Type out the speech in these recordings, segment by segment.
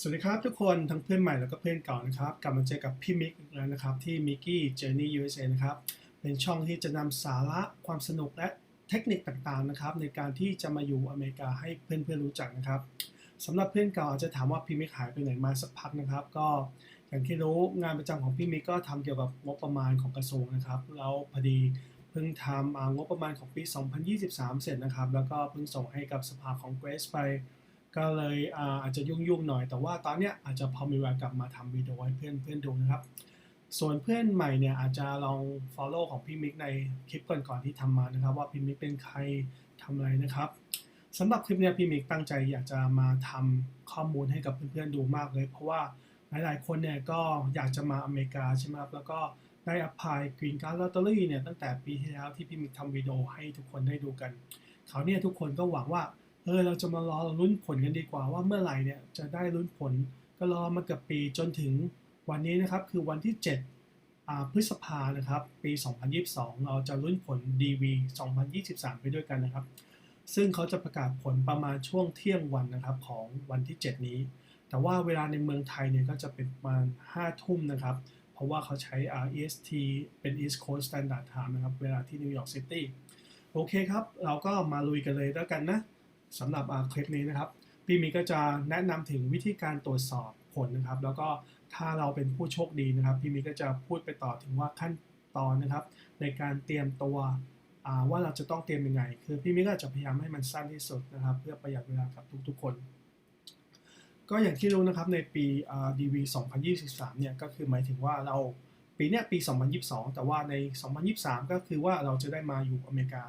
สวัสดีครับทุกคนทั้งเพื่อนใหม่แล้วก็เพื่อนเก่านะครับ กลับมาเจอกับพี่มิกอีกแล้วนะครับ ที่มิกกี้เจอร์นี่ USA นะครับ เป็นช่องที่จะนำสาระความสนุกและเทคนิคต่างๆนะครับ ในการที่จะมาอยู่อเมริกาให้เพื่อนๆรู้จักนะครับสำหรับเพื่อนเก่าอาจจะถามว่าพี่มิกหายไปไหนมาสักพักนะครับ ก็อย่างที่รู้งานประจำของพี่มิกก็ทำเกี่ยวกับงบประมาณของกระทรวงนะครับแล้วพอดีเพิ่งทำงบประมาณของปี 2023 เสร็จนะครับ แล้วก็เพิ่งส่งให้กับสภาของเกรสไป ก็เลยอาจจะยุ่งๆหน่อย แต่ว่าตอนเนี้ยอาจจะพอมีเวลากลับมาทำวิดีโอให้เพื่อนเพื่อนดูนะครับ ส่วนเพื่อนใหม่เนี่ยอาจจะลอง follow ของพี่มิกในคลิปก่อนๆที่ทำมานะครับ ว่าพี่มิกเป็นใครทำอะไรนะครับสำหรับคลิปเนี้ยพี่มิกตั้งใจอยากจะมาทำข้อมูลให้กับเพื่อนๆดูมากเลย เพราะว่าหลายๆคนเนี่ยก็อยากจะมาอเมริกาใช่ไหมครับแล้วก็ได้ apply green card lottery เนี่ยตั้งแต่ปีที่แล้วที่พี่มิกทำวิดีโอให้ทุกคนได้ดูกันเขาวเนี่ยทุกคนก็หวังว่า เออเราจะมารอลุ้นผลกันดีกว่าว่าเมื่อไหร่เนี่ยจะได้ลุ้นผลก็รอมาเกือบปีจนถึงวันนี้นะครับคือวันที่7อ่าพฤษภานะครับ ปี 2022 เราจะลุ้นผล DV 2023 ไปด้วยกันนะครับ ซึ่งเขาจะประกาศผลประมาณช่วงเที่ยงวันนะครับของวันที่ 7 นี้ แต่ว่าเวลาในเมืองไทยเนี่ยก็จะเป็นประมาณ 5 ทุ่มนะครับ เพราะว่าเขาใช้ EST เป็น East Coast Standard Time นะครับ เวลาที่นิวยอร์กซิตี้โอเคครับ เราก็มาลุยกันเลยแล้วกันนะ สำหรับคลิปนี้นะครับพี่มีก็จะแนะนำถึงวิธีการตรวจสอบผลนะครับ แล้วก็ถ้าเราเป็นผู้โชคดีนะครับ พี่มีก็จะพูดไปต่อถึงว่าขั้นตอนนะครับ ในการเตรียมตัวว่าเราจะต้องเตรียมยังไง คือพี่มิก็จะพยายามให้มันสั้นที่สุดนะครับ เพื่อประหยัดเวลากับทุกๆคน ก็อย่างที่รู้นะครับในปี DV 2023 เนี่ยก็คือหมายถึงว่าเราปีเนี้ยปี 2022 แต่ว่าใน 2023 ก็คือว่าเราจะได้มาอยู่อเมริกา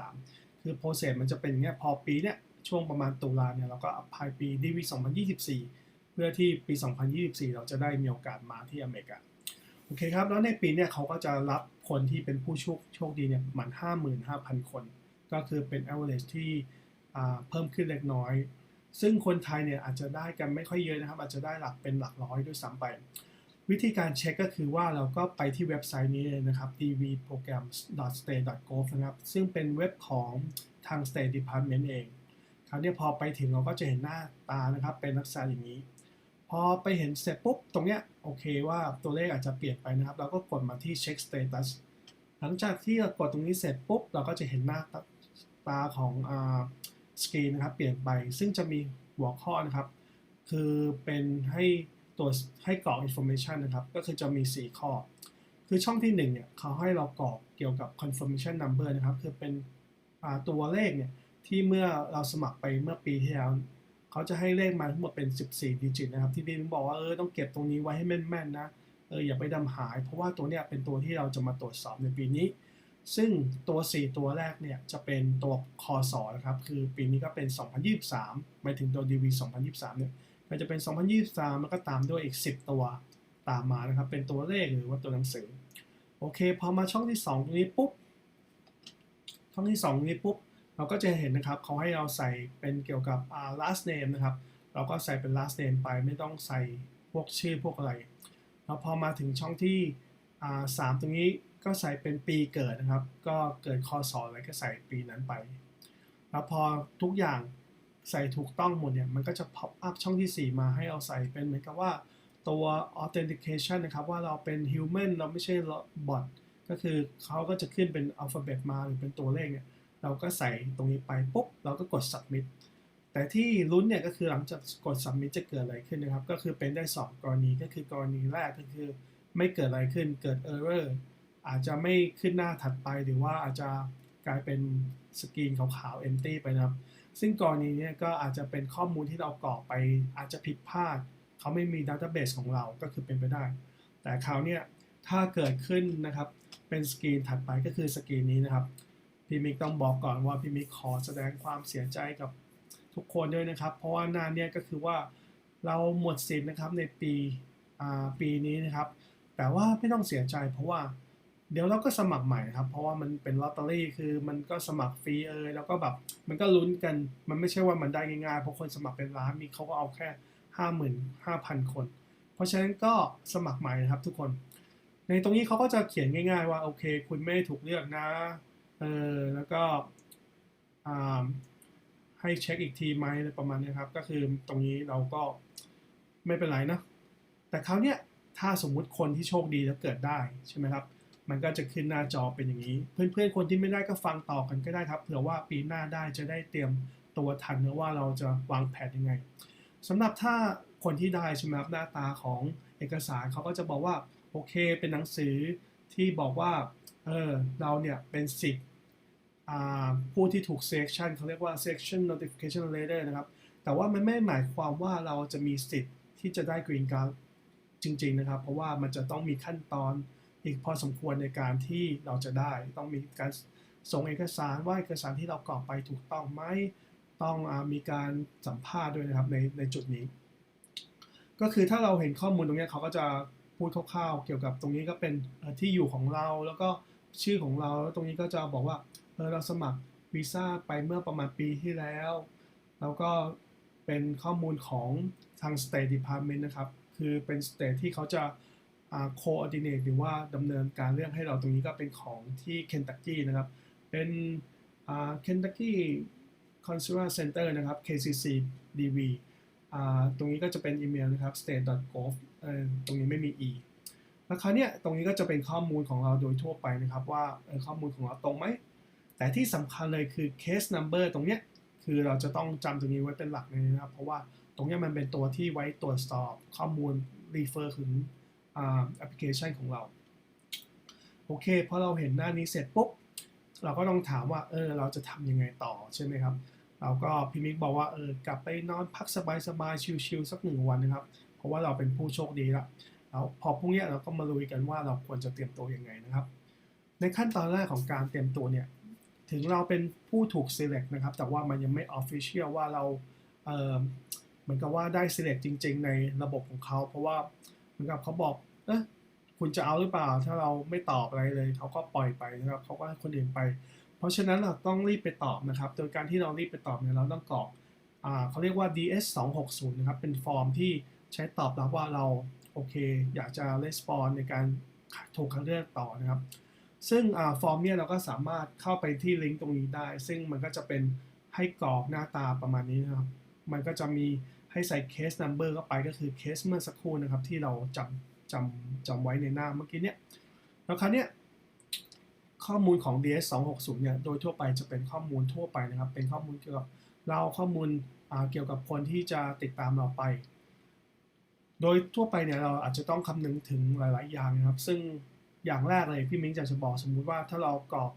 2023 คือโปรเซสมันจะเป็นอย่างเงี้ยพอปีเนี้ยช่วงประมาณตุลาเนี่ยเราก็อภัยปีดีวี2024 เพื่อที่ปี 2024 เราจะได้มีโอกาสมาที่อเมริกาโอเคครับ แล้วในปีเนี้ยเขาก็จะรับคนที่เป็นผู้โชคโชคดีเนี่ยมัน55,000 คน ก็คือเป็น average ที่เพิ่มขึ้นเล็กน้อย ซึ่งคนไทยเนี่ยอาจจะได้กันไม่ค่อยเยอะนะครับ อาจจะได้หลักเป็นหลักร้อยด้วยซ้ำไป วิธีการเช็คก็คือว่าเราก็ไปที่เว็บไซต์นี้เลยนะครับ dvprogram.state.gov นะครับ ซึ่งเป็นเว็บของทาง State Department เอง คราวนี้พอไปถึงเราก็จะเห็นหน้าตานะครับ เป็นลักษณะอย่างนี้ พอไปเห็นเสร็จปุ๊บ ตรงเนี้ยโอเคว่าตัวเลขอาจจะเปลี่ยนไปนะครับ เราก็กดมาที่ check status หลังจากที่เรากดตรงนี้เสร็จปุ๊บ เราก็จะเห็นหน้าตาของสกรีนนะครับ เปลี่ยนไป ซึ่งจะมีหัวข้อนะครับ คือเป็นให้ ตัวให้กรอก information นะครับ ก็คือจะมี 4 ข้อ คือช่องที่1เนี่ยเขาให้เรากรอกเกี่ยวกับ confirmation number นะครับ คือเป็นตัวเลขเนี่ยที่เมื่อเราสมัครไปเมื่อปีที่แล้วเขาจะให้เลขมาทั้งหมดเป็น 14 ดิจิตนะครับ ที่พี่บอกว่าเออต้องเก็บตรงนี้ไว้ให้แม่นๆนะเอออย่าไปดำหาย เพราะว่าตัวเนี้ยเป็นตัวที่เราจะมาตรวจสอบในปีนี้ ซึ่งตัว 4 ตัวแรกเนี่ยจะเป็นตัวคอสอนะครับ คือปีนี้ก็เป็น 2023หมายถึงตัว DV 2023เนี่ย ก็จะเป็น 2023แล้วก็ตามด้วยอีก 10 ตัวตามมานะครับ เป็นตัวเลขหรือว่าตัวหนังสือ โอเค พอมาช่องที่ 2 ตรงนี้ปุ๊บ ช่องที่2นี้ปุ๊บ เราก็จะเห็นนะครับ เขาให้เราใส่เป็นเกี่ยวกับ last name นะครับ เราก็ใส่เป็น last name ไป ไม่ต้องใส่พวกชื่อพวกอะไร แล้วพอมาถึงช่องที่สามตรงนี้ก็ใส่เป็นปีเกิดนะครับ ก็เกิดคอสออะไรก็ใส่ปีนั้นไป แล้วพอทุกอย่าง ใส่ถูกต้องหมดเนี่ย มันก็จะ pop up ช่องที่ 4 มาให้เราใส่เป็นเหมือนกับว่าตัว authentication นะครับ ว่าเราเป็น human เราไม่ใช่ bot ก็คือเขาก็จะขึ้นเป็น alphabet มาหรือเป็นตัวเลขเนี่ย เราก็ใส่ตรงนี้ไปปุ๊บ เราก็กด submit แต่ที่ลุ้นเนี่ยก็คือหลังจากกด submit จะเกิดอะไรขึ้นนะครับ ก็คือเป็นได้ 2 กรณีก็คือกรณีแรกก็คือไม่เกิดอะไรขึ้นเกิด error อาจจะไม่ขึ้นหน้าถัดไปหรือว่าอาจจะกลายเป็นสกรีนขาวๆ empty ไปนะครับ ซึ่งกรณีนี้ก็อาจจะเป็นข้อมูลที่เรากรอกไปอาจจะผิดพลาด เขาไม่มีดัตเตอร์เบสของเราก็คือเป็นไปได้ แต่คราวนี้ถ้าเกิดขึ้นนะครับ เป็นสกรีนถัดไปก็คือสกรีนนี้นะครับพี่มิกต้องบอกก่อนว่าพี่มิกขอแสดงความเสียใจกับทุกคนด้วยนะครับ เพราะว่าหน้านี้ก็คือว่าเราหมดสิทธิ์นะครับในปีปีนี้นะครับ แต่ว่าไม่ต้องเสียใจเพราะว่า เดี๋ยวเราก็สมัครใหม่ครับ เพราะว่ามันเป็นลอตเตอรี่คือมันก็สมัครฟรีเอยแล้วก็แบบมันก็ลุ้นกันมันไม่ใช่ว่ามันได้ง่ายๆเพราะคนสมัครเป็นล้านมีเขาก็เอาแค่ห้าหมื่นห้าพันคน เพราะฉะนั้นก็สมัครใหม่นะครับทุกคน ในตรงนี้เขาก็จะเขียนง่าย ๆ ว่าโอเค คุณไม่ถูกเลือกนะเออแล้วก็ให้เช็คอีกทีไหมอะไรประมาณนี้ครับ ก็คือตรงนี้เราก็ไม่เป็นไรนะแต่คราวเนี้ยถ้าสมมุติคนที่โชคดีแล้วเกิดได้ใช่ไหมครับ มันก็จะขึ้นหน้าจอเป็นอย่างนี้ เพื่อนๆคนที่ไม่ได้ก็ฟังต่อกันก็ได้ครับเผื่อว่าปีหน้าได้จะได้เตรียมตัวทันนะว่าเราจะวางแผนยังไงสำหรับถ้าคนที่ได้ใช่ไหมครับหน้าตาของเอกสารเขาก็จะบอกว่าโอเคเป็นหนังสือที่บอกว่าเออเราเนี่ยเป็นสิทธิ์ผู้ที่ถูก selection เขาเรียกว่า selection notification letter นะครับ แต่ว่ามันไม่หมายความว่าเราจะมีสิทธิ์ที่จะได้ green card จริง ๆ นะครับ เพราะว่ามันจะต้องมีขั้นตอน อีกพอสมควรในการที่เราจะได้ ต้องมีการส่งเอกสารว่าเอกสารที่เรากรอกไปถูกต้องไหมต้องอมีการสัมภาษณ์ด้วยนะครับในในจุดนี้ ก็คือถ้าเราเห็นข้อมูลตรงนี้เขาก็จะพูดคร่าวๆเกี่ยวกับตรงนี้ก็เป็นที่อยู่ของเราแล้วก็ชื่อของเราแล้วตรงนี้ก็จะบอกว่าเออเราสมัครวีซ่าไปเมื่อประมาณปีที่แล้ว แล้วก็เป็นข้อมูลของทาง State Department นะครับ คือเป็น State ที่เขาจะ coordinate หรือว่าดำเนินการเรื่องให้เราตรงนี้ก็เป็นของที่ Kentucky นะครับ เป็น Kentucky Consular Center นะครับ KCC DV ตรงนี้ก็จะเป็นอีเมลนะครับ state.gov ตรงนี้ไม่มี e แล้วคราวเนี้ยตรงนี้ก็จะเป็นข้อมูลของเราโดยทั่วไปนะครับว่าข้อมูลของเราตรงไหม แต่ที่สำคัญเลยคือ case number ตรงเนี้ยคือเราจะต้องจำตรงนี้ไว้เป็นหลักเลยนะครับ เพราะว่าตรงนี้มันเป็นตัวที่ไว้ตรวจสอบข้อมูล refer ถึง แอปพลิเคชันของเรา โอเคพอเราเห็นหน้านี้เสร็จปุ๊บ เราก็ต้องถามว่าเออเราจะทำยังไงต่อใช่ไหมครับ เราก็พี่มิกบอกว่าเออกลับไปนอนพักสบายๆชิลๆสักหนึ่งวันนะครับ เพราะว่าเราเป็นผู้โชคดีละแล้วพอพรุ่งนี้เราก็มาลุยกันว่าเราควรจะเตรียมตัวยังไงนะครับ ในขั้นตอนแรกของการเตรียมตัวเนี่ยถึงเราเป็นผู้ถูก select นะครับ แต่ว่ามันยังไม่ official ว่าเราเออเหมือนกับว่าได้ select จริง ๆ ในระบบของเขา เพราะว่า มือนกับเขาบอกเอะคุณจะเอาหรือเปล่า ถ้าเราไม่ตอบอะไรเลยเขาก็ปล่อยไปนะครับเขาก็ให้คนอื่นไป เพราะฉะนั้นเราต้องรีบไปตอบนะครับ โดยการที่เรารีบไปตอบเนี่ยเราต้องกรอกอ่าเขาเรียกว่า DS 2 6 0นะครับ เป็นฟอร์มที่ใช้ตอบรับว่าเราโอเค อยากจะ respond ในการถูกคัดเลือกต่อนะครับ ซึ่งอฟอร์มเนี่ยเราก็สามารถเข้าไปที่ลิงก์ตรงนี้ได้ ซึ่งมันก็จะเป็นให้กรอกหน้าตาประมาณนี้นะครับ มันก็จะมี ให้ใส่ case number เข้าไปก็คือเคสเมื่อสักครู่นะครับ ที่เราจำจำจำไว้ในหน้าเมื่อกี้เนี่ยแล้วคราวเนี้ยข้อมูลของ DS 260เนี่ยโดยทั่วไปจะเป็นข้อมูลทั่วไปนะครับ เป็นข้อมูลเกี่ยวกับเราข้อมูลเกี่ยวกับคนที่จะติดตามเราไป โดยทั่วไปเนี่ยเราอาจจะต้องคำนึงถึงหลาย ๆ อย่างนะครับ ซึ่งอย่างแรกเลยพี่มิ้งจะจะบอกสมมุติว่าถ้าเรากรอก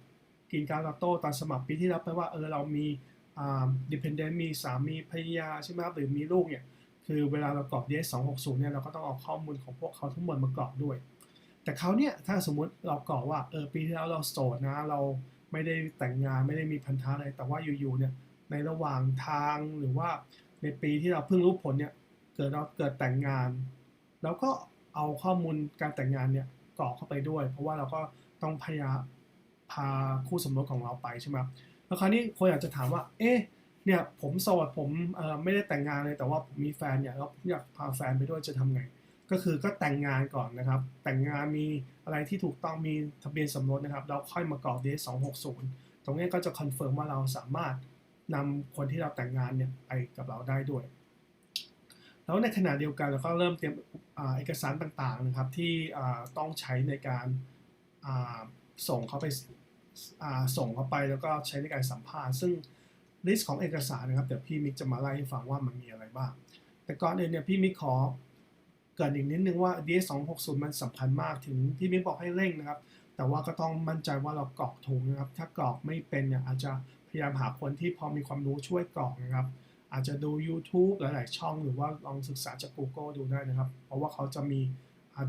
กินการลอตโต้ตอนสมัครปีที่แล้วไปว่าเออเรามี อ่า dependent มีสามีภรรยาใช่ไหมครับหรือมีลูกเนี่ยคือเวลาเรากรอก DS 260เนี่ยเราก็ต้องเอาข้อมูลของพวกเขาทั้งหมดมากรอกด้วย แต่เขาเนี่ยถ้าสมมุติเรากรอกว่าเออปีที่แล้วเราโสดนะเราไม่ได้แต่งงานไม่ได้มีพันธะอะไรแต่ว่าอยู่ๆเนี่ยในระหว่างทางหรือว่าในปีที่เราเพิ่งรู้ผลเนี่ยเกิดเราเกิดแต่งงาน แล้วก็เอาข้อมูลการแต่งงานเนี่ยกรอกเข้าไปด้วย เพราะว่าเราก็ต้องพยายามพาคู่สมรสของเราไปใช่ไหมครับ แล้วคราวนี้คนอาจจะถามว่า เอ๊ะเนี่ยผมโสดผมไม่ได้แต่งงานเลยแต่ว่าผมมีแฟนเนี่ยแล้วผมอยากพาแฟนไปด้วยจะทำไง ก็คือก็แต่งงานก่อนนะครับ แต่งงานมีอะไรที่ถูกต้องมีทะเบียนสมรสนะครับ เราค่อยมากรอก DS 260ตรงนี้ก็จะคอนเฟิร์มว่าเราสามารถนำคนที่เราแต่งงานเนี่ยไปกับเราได้ด้วย แล้วในขณะเดียวกันเราก็เริ่มเตรียมอเอกสารต่างๆนะครับที่ต้องใช้ในการส่งเขาไป ส่งเขาไปแล้วก็ใช้ในการสัมภาษณ์ ซึ่งลิสต์ของเอกสารนะครับเดี๋ยวพี่มิกจะมาไล่ให้ฟังว่ามันมีอะไรบ้าง แต่ก่อนอื่นเนี่ยพี่มิกขอเกรินอีกนิดนึงว่า DS 260มันสำคัญมากถึงพี่มิ้นบอกให้เร่งนะครับ แต่ว่าก็ต้องมั่นใจว่าเรากรอกถูกนะครับ ถ้ากรอกไม่เป็นเนี่ยอาจจะพยายามหาคนที่พอมีความรู้ช่วยกรอกนะครับ อาจจะดู YouTube หลาย ๆ ช่องหรือว่าลองศึกษาจาก Google ดูได้นะครับ เพราะว่าเขาจะมี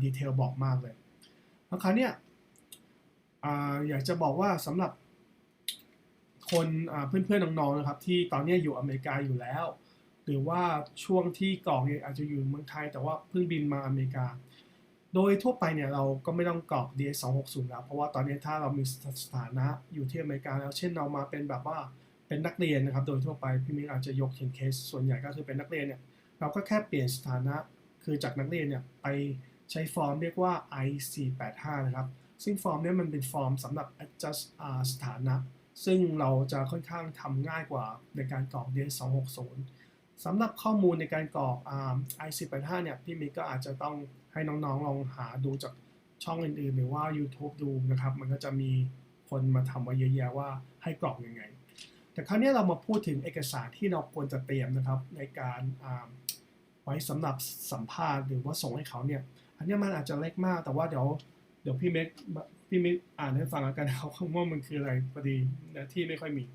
ดีเทลบอกมากเลยแล้วคราวเนี้ย อยากจะบอกว่าสำหรับคนเพื่อนๆน้องๆนะครับที่ตอนนี้อยู่อเมริกาอยู่แล้ว หรือว่าช่วงที่กรอกเนี่ยอาจจะอยู่เมืองไทย แต่ว่าเพิ่งบินมาอเมริกา โดยทั่วไปเนี่ยเราก็ไม่ต้องกรอก DS 260แล้วเพราะว่าตอนนี้ถ้าเรามีสถานะอยู่ที่อเมริกาแล้ว เช่นเรามาเป็นแบบว่าเป็นนักเรียนนะครับ โดยทั่วไปพี่มิ้งอาจจะยกเห็นเคสส่วนใหญ่ก็คือเป็นนักเรียนเนี่ยเราก็แค่เปลี่ยนสถานะคือจากนักเรียนเนี่ยไปใช้ฟอร์มเรียกว่า I485 นะครับ ซึ่งฟอร์มเนี้มันเป็นฟอร์มสำหรับ adjust อ่าสถานะ ซึ่งเราจะค่อนข้างทำง่ายกว่าในการกรอก DS 260 สำหรับข้อมูลในการกรอกอ่า i1085 เนี่ยพี่มิกก็อาจจะต้องให้น้องๆ ลองหาดูจากช่องอื่นๆ หรือว่า YouTube ดูนะครับ มันก็จะมีคนมาทำไว้เยอะแยะว่าให้กรอกยังไง แต่คราวนี้เรามาพูดถึงเอกสารที่เราควรจะเตรียมนะครับ ในการไว้สำหรับสัมภาษณ์หรือว่าส่งให้เขาเนี่ย อันนี้มันอาจจะเล็กมาก แต่ว่าเดี๋ยว ดี๋ยวพี่เมกพี่มิกอ่านให้ฟังแล้วกันเขาว่ามันคืออะไรพอดีนะที่ไม่ค่อยมี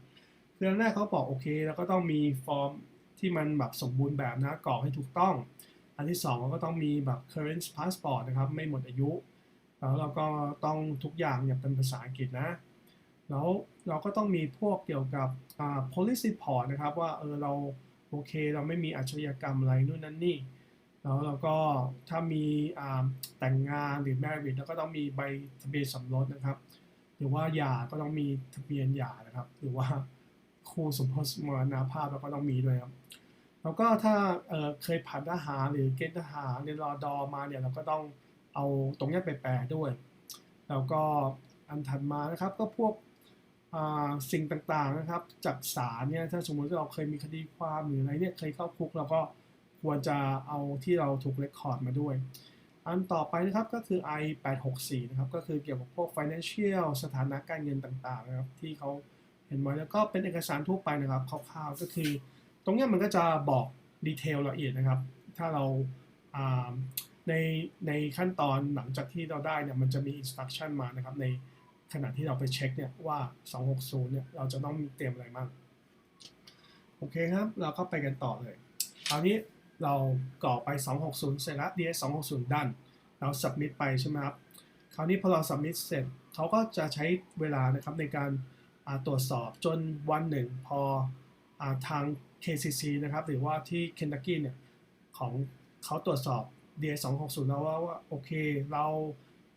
คืออันแรกเขาบอกโอเค แล้วก็ต้องมีฟอร์มที่มันแบบสมบูรณ์แบบนะกรอกให้ถูกต้อง อันที่สองก็ต้องมีแบบ current passport นะครับ ไม่หมดอายุ แล้วเราก็ต้องทุกอย่างอย่างเป็นภาษาอังกฤษนะ แล้วเราก็ต้องมีพวกเกี่ยวกับ policy report นะครับ ว่าเออเราโอเค เราไม่มีอาชญากรรมอะไรนู่นนั่นนี่ แล้วเราก็ถ้ามีแต่งงานหรือ marriage แล้วก็ต้องมีใบทะเบียนสมรสนะครับ หรือว่าหย่าก็ต้องมีทะเบียนหย่านะครับ หรือว่าคู่สมรสมรณภาพเราก็ต้องมีด้วยครับแล้วก็ถ้าเเคยผ่านทหารหรือเกณฑ์ทหารในรอดอมาเนี่ยเราก็ต้องเอาตรงนี้ไปแปลด้วย แล้วก็อันถัดมานะครับก็พวกสิ่งต่างๆนะครับจากศาลเนี่ยถ้าสมมติเราเคยมีคดีความหรืออะไรเนี่ยเคยเข้าคุกเราก็ ควรจะเอาที่เราถูกเรคคอร์ดมาด้วย อันต่อไปนะครับก็คือ i 8 6 4นะครับก็คือเกี่ยวกับพวก financial สถานะการเงินต่างๆนะครับที่เขาเห็นไว้แล้วก็เป็นเอกสารทั่วไปนะครับคร่าวๆก็คือ ตรงนี้มันก็จะบอกดีเทลละเอียดนะครับ ถ้าเราในในขั้นตอนหลังจากที่เราได้เนี่ยมันจะมี instruction มานะครับในขณะที่เราไปเช็คเนี่ยว่า 260 เนี่ยเราจะต้องเตรียมอะไรบ้าง โอเคครับ เราก็ไปกันต่อเลยคราวนี้ เรากรอกไป 260 เสร็จแล้ว DS 260 ดัน เรา submit ไปใช่ไหมครับ คราวนี้พอเรา submit เสร็จเขาก็จะใช้เวลานะครับในการตรวจสอบจนวันหนึ่งพออทาง KCC นะครับหรือว่าที่ Kentucky เนี่ยของเขาตรวจสอบ DA 260 แล้วว่าว่าโอเคเรา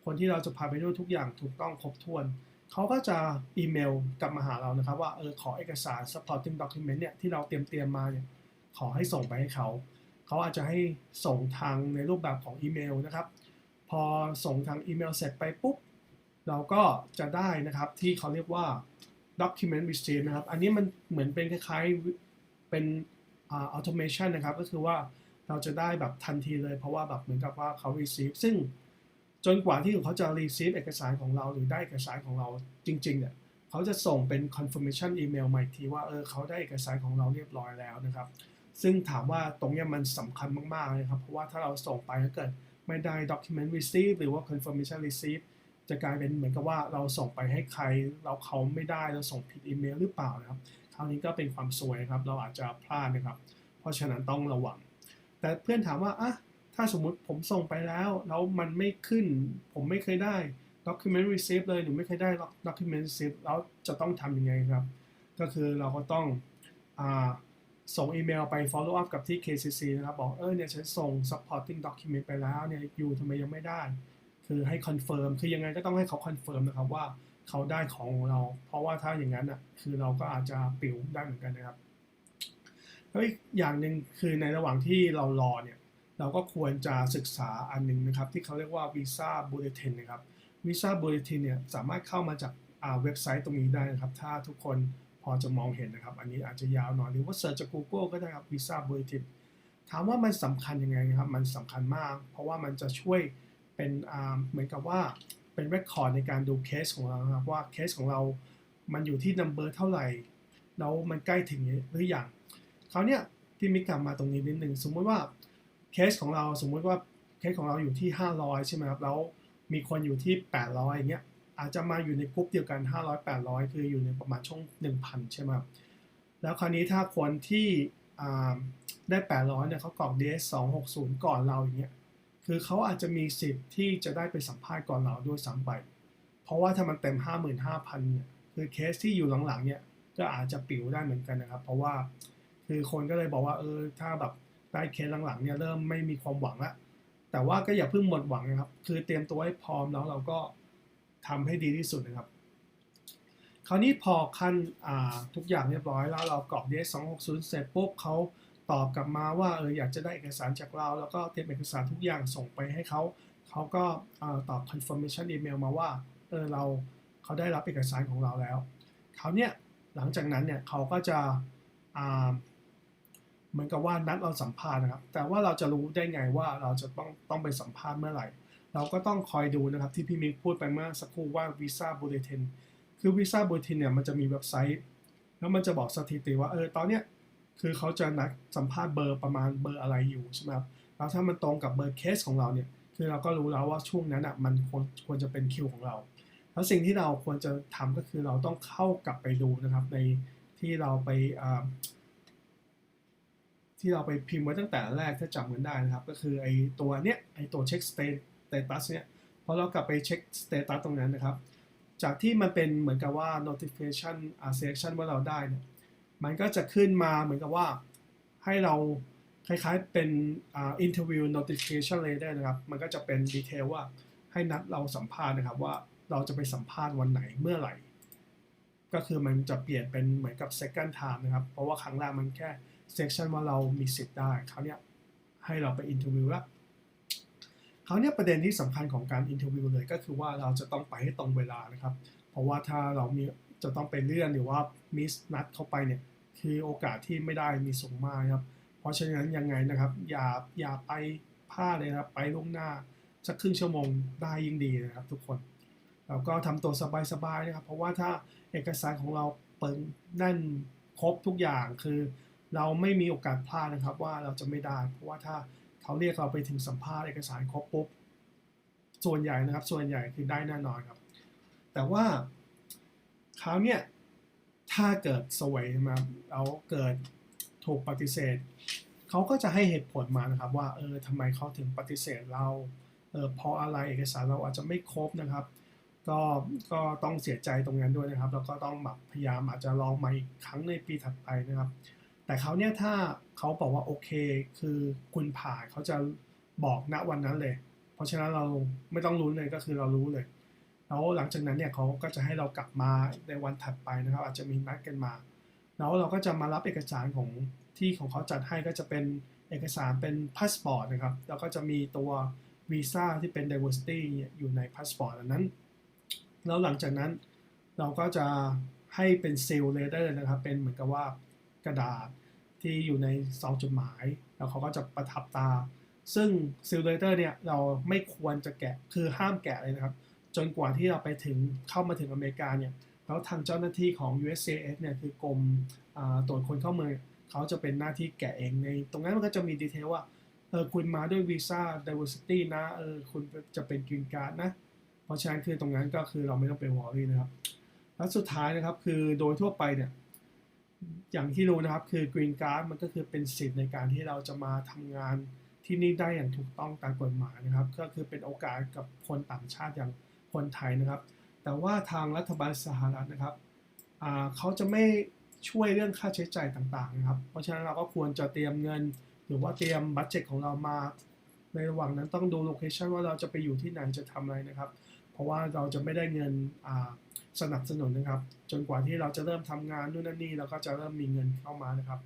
คนที่เราจะพาไปด้วยทุกอย่างถูกต้องครบถ้วนเขาก็จะอีเมลกลับมาหาเรานะครับว่าเออขอเอกสาร supporting document เนี่ยที่เราเตรียมเตรียมมาเนี่ยขอให้ส่งไปให้เขา เขาอาจจะให้ส่งทางในรูปแบบของอีเมลนะครับ พอส่งทางอีเมลเสร็จไปปุ๊บ เราก็จะได้นะครับที่เขาเรียกว่า document receipt นะครับ อันนี้มันเหมือนเป็นคล้ายๆเป็น automation นะครับ ก็คือว่าเราจะได้แบบทันทีเลย เพราะว่าแบบเหมือนกับว่าเขา receive ซึ่งจนกว่าที่เขาจะ receive เอกสารของเราหรือได้เอกสารของเราจริงๆเนี่ยเขาจะส่งเป็น confirmation email มาอีกทีว่าเออเขาได้เอกสารของเราเรียบร้อยแล้วนะครับ ซึ่งถามว่าตรงนี้มันสำคัญมากๆเลยครับ เพราะว่าถ้าเราส่งไปถ้าเกิดไม่ได้ document receive หรือว่า confirmation receive จะกลายเป็นเหมือนกับว่าเราส่งไปให้ใคร เราเขาไม่ได้เราส่งผิดอีเมลหรือเปล่านะครับคราวนี้ก็เป็นความสวยครับ เราอาจจะพลาดนะครับ เพราะฉะนั้นต้องระวัง แต่เพื่อนถามว่าอะถ้าสมมุติผมส่งไปแล้วแล้วมันไม่ขึ้น ผมไม่เคยได้ document receive เลยหรือไม่เคยได้ document receive แล้วจะต้องทำยังไงครับ ก็คือเราก็ต้องอ่า ส่งอีเมลไป follow up กับที่ KCC นะครับบอกเออเนี่ยฉันส่ง supporting document ไปแล้วเนี่ยอยู่ทำไมยังไม่ได้ คือให้คอนเฟิร์มคือยังไงก็ต้องให้เขาคอนเฟิร์มนะครับว่าเขาได้ของของเรา เพราะว่าถ้าอย่างนั้นอะคือเราก็อาจจะปิวได้เหมือนกันนะครับแล้วอีกอย่างหนึ่งคือในระหว่างที่เรารอเนี่ยเราก็ควรจะศึกษาอันหนึ่งนะครับ ที่เขาเรียกว่าวีซ่าบูเลตินนะครับวีซ่าบูเลตินเนี่ยสามารถเข้ามาจากเว็บไซต์ตรงนี้ได้นะครับ ถ้าทุกคน พอจะมองเห็นนะครับ อันนี้อาจจะยาวหน่อยหรือว่าเสิร์ชจาก Google ก็ได้ครับวีซ่าบูเลตินถามว่ามันสำคัญยังไงนะครับ มันสำคัญมาก เพราะว่ามันจะช่วยเป็นเหมือนกับว่าเป็นเรคคอร์ดในการดูเคสของเราครับว่าเคสของเรา มันอยู่ที่นัมเบอร์เท่าไหร่ แล้วมันใกล้ถึงหรืออยังเขาเนี้ยที่มิกลับมาตรงนี้นิดนึงสมมุติว่าเคสของเราสมมุติว่าเคสของเราอยู่ที่ 500 ใช่ไหมครับแล้วมีคนอยู่ที่ 800อย่างเงี้ย อาจจะมาอยู่ในกลุ่มเดียวกัน 500 800 คืออยู่ในประมาณช่วง1,000 ใช่ไหมครับแล้วคราวนี้ถ้าคนที่ได้ 800เนี่ยเขากรอก DS 260 ก่อนเราอย่างเงี้ยคือเขาอาจจะมีสิทธิ์ที่จะได้ไปสัมภาษณ์ก่อนเราด้วยซ้ำไป เพราะว่าถ้ามันเต็ม 55,000เนี่ยคือเคสที่อยู่หลังๆเนี่ยก็อาจจะปิวได้เหมือนกันนะครับ เพราะว่าคือคนก็เลยบอกว่าเออถ้าแบบได้เคสหลังๆเนี่ยเริ่มไม่มีความหวังละแต่ว่าก็อย่าเพิ่งหมดหวังนะครับ คือเตรียมตัวให้พร้อมแล้วเราก็ ทำให้ดีที่สุดนะครับ คราวนี้พอขั้นทุกอย่างเรียบร้อยแล้วเรากรอก DS 260 เสร็จปุ๊บเขาตอบกลับมาว่าเอออยากจะได้เอกสารจากเรา แล้วก็เตรียมเอกสารทุกอย่างส่งไปให้เขาเขาก็ตอบ confirmation email มาว่าเออเราเขาได้รับเอกสารของเราแล้วเขาเนี่ยหลังจากนั้นเนี่ยเขาก็จะเหมือนกับว่านัดเราสัมภาษณ์นะครับ แต่ว่าเราจะรู้ได้ไงว่าเราจะต้องต้องไปสัมภาษณ์เมื่อไหร่ เราก็ต้องคอยดูนะครับที่พี่มิกพูดไปเมื่อสักครู่ว่าวีซ่าบูเลตินคือวีซ่าบูเลตินเนี่ยมันจะมีเว็บไซต์ แล้วมันจะบอกสถิติว่าเออตอนเนี้ยคือเขาจะนัดสัมภาษณ์เบอร์ประมาณเบอร์อะไรอยู่ใช่ไหมครับแล้วถ้ามันตรงกับเบอร์เคสของเราเนี่ยคือเราก็รู้แล้วว่าช่วงนั้นอะมันควรควรจะเป็นคิวของเรา แล้วสิ่งที่เราควรจะทำก็คือเราต้องเข้ากลับไปดูนะครับในที่เราไปที่เราไปพิมพ์ไว้ตั้งแต่แรกถ้าจำกันได้นะครับ ก็คือไอตัวเนี้ยไอตัวเช็คสเตตั สเนี่ยพอเรากลับไปเช็คสเตตัสตรงนั้นนะครับ จากที่มันเป็นเหมือนกับว่า notification อ่า selection ว่าเราได้เนี่ยมันก็จะขึ้นมาเหมือนกับว่าให้เราคล้ายๆเป็นอ่า interview notification later นะครับ มันก็จะเป็นดีเทลว่าให้นัดเราสัมภาษณ์นะครับว่าเราจะไปสัมภาษณ์วันไหนเมื่อไหร่ ก็คือมันจะเปลี่ยนเป็นเหมือนกับ second time นะครับ เพราะว่าครั้งแรกมันแค่ section ว่าเรามีสิทธิ์ได้คราวเนี้ยให้เราไป interview แล้ว คราวเนี้ยประเด็นที่สำคัญของการ interview เลยก็คือว่าเราจะต้องไปให้ตรงเวลานะครับ เพราะว่าถ้าเรามีจะต้องไปเลื่อนหรือว่า miss นัดเข้าไปเนี่ยคือโอกาสที่ไม่ได้มีสูงมากครับ เพราะฉะนั้นยังไงนะครับ อย่าอย่าไปพลาดเลยครับไปล่วงหน้าสักครึ่งชั่วโมงได้ยิ่งดีนะครับทุกคนแล้วก็ทำตัวสบายๆนะครับ เพราะว่าถ้าเอกสารของเราเปิดแน่นครบทุกอย่างคือ เราไม่มีโอกาสพลาดนะครับว่าเราจะไม่ได้ เพราะว่าถ้า เขาเรียกเราไปถึงสัมภาษณ์เอกสารครบปุ๊บส่วนใหญ่นะครับ ส่วนใหญ่คือได้แน่นอนครับ แต่ว่าคราวเนี้ยถ้าเกิดสวยมาเราเกิดถูกปฏิเสธเขาก็จะให้เหตุผลมานะครับ ว่าเออทำไมเขาถึงปฏิเสธเราเออเพราะอะไรเอกสารเราอาจจะไม่ครบนะครับ ก็ก็ต้องเสียใจตรงนั้นด้วยนะครับ แล้วก็ต้องแบบพยายามอาจจะลองใหมาอีกครั้งในปีถัดไปนะครับ แต่เขาเนี่ยถ้าเขาบอกว่าโอเค คือคุณผ่านเขาจะบอกณวันนั้นเลย เพราะฉะนั้นเราไม่ต้องลุ้นเลยก็คือเรารู้เลย แล้วหลังจากนั้นเนี่ยเขาก็จะให้เรากลับมาในวันถัดไปนะครับ อาจจะมีนัดกันมา แล้วเราก็จะมารับเอกสารของที่ของเขาจัดให้ก็จะเป็นเอกสารเป็นพาสปอร์ตนะครับ แล้วก็จะมีตัววีซ่าที่เป็น diversity อยู่ในพาสปอร์ตอันนั้น แล้วหลังจากนั้นเราก็จะให้เป็นเซลเลเตอร์นะครับ เป็นเหมือนกับว่า กระดาษที่อยู่ในซองจดหมาย แล้วเขาก็จะประทับตา ซึ่งซีลเลเตอร์เนี่ยเราไม่ควรจะแกะคือห้ามแกะเลยนะครับ จนกว่าที่เราไปถึงเข้ามาถึงอเมริกาเนี่ยแล้วทางเจ้าหน้าที่ของ USCIS เนี่ยคือกรมตรวจคนเข้าเมืองเขาจะเป็นหน้าที่แกะเองใน ตรงนั้นมันก็จะมีดีเทลว่าเออคุณมาด้วยวีซ่า diversity นะเออคุณจะเป็นกรีนการ์ดนะ เพราะฉะนั้นคือตรงนั้นก็คือเราไม่ต้องไปวอรี่นะครับ แล้วสุดท้ายนะครับคือโดยทั่วไปเนี่ย อย่างที่รู้นะครับคือกรีนการ์ดมันก็คือเป็นสิทธิ์ในการที่เราจะมาทำงานที่นี่ได้อย่างถูกต้องตามกฎหมายนะครับ ก็คือเป็นโอกาสกับคนต่างชาติอย่างคนไทยนะครับ แต่ว่าทางรัฐบาลสหรัฐนะครับเขาจะไม่ช่วยเรื่องค่าใช้จ่ายต่างๆนะครับ เพราะฉะนั้นเราก็ควรจะเตรียมเงิน หรือว่าเตรียมบัตเจ็ตของเรามา ในระหว่างนั้นต้องดูโลเคชันว่าเราจะไปอยู่ที่ไหนจะทำอะไรนะครับ เพราะว่าเราจะไม่ได้เงินสนับสนุนนะครับ จนกว่าที่เราจะเริ่มทำงานนู่นนั่นนี่เราก็จะเริ่มมีเงินเข้ามานะครับ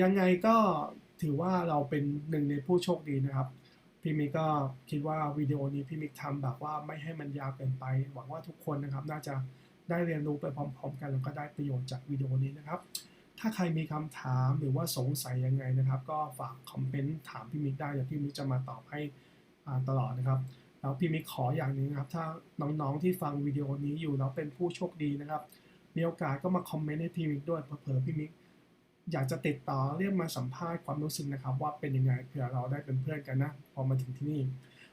ยังไงก็ถือว่าเราเป็นหนึ่งในผู้โชคดีนะครับพี่มิกก็คิดว่าวิดีโอนี้พี่มิกทำแบบว่าไม่ให้มันยาวเกินไปหวังว่าทุกคนนะครับ น่าจะได้เรียนรู้ไปพร้อม ๆ กันแล้วก็ได้ประโยชน์จากวิดีโอนี้นะครับ ถ้าใครมีคำถามหรือว่าสงสัยยังไงนะครับ ก็ฝากคอมเมนต์ถามพี่มิกได้เดี๋ยวพี่มิกจะมาตอบให้ตลอดนะครับ แล้วพี่มิกขออย่างหนึ่งนะครับ ถ้าน้องๆที่ฟังวิดีโอนี้อยู่แล้วเป็นผู้โชคดีนะครับ มีโอกาสก็มาคอมเมนต์ให้พี่มิกด้วยเผื่อพี่มิกอยากจะติดต่อเรียกมาสัมภาษณ์ความรู้สึกนะครับ ว่าเป็นยังไงเผื่อเราได้เป็นเพื่อนกันนะ พอมาถึงที่นี่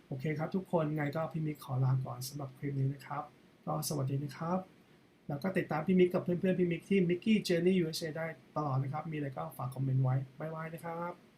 โอเคครับ ทุกคนไงก็พี่มิกขอลาก่อนสำหรับคลิปนี้นะครับ ก็สวัสดีนะครับ แล้วก็ติดตามพี่มิกกับเพื่อนๆพี่มิกที่ Mickey Journey USA ได้ตลอดนะครับ มีอะไรก็ฝากคอมเมนต์ไว้บ๊ายบายนะครับ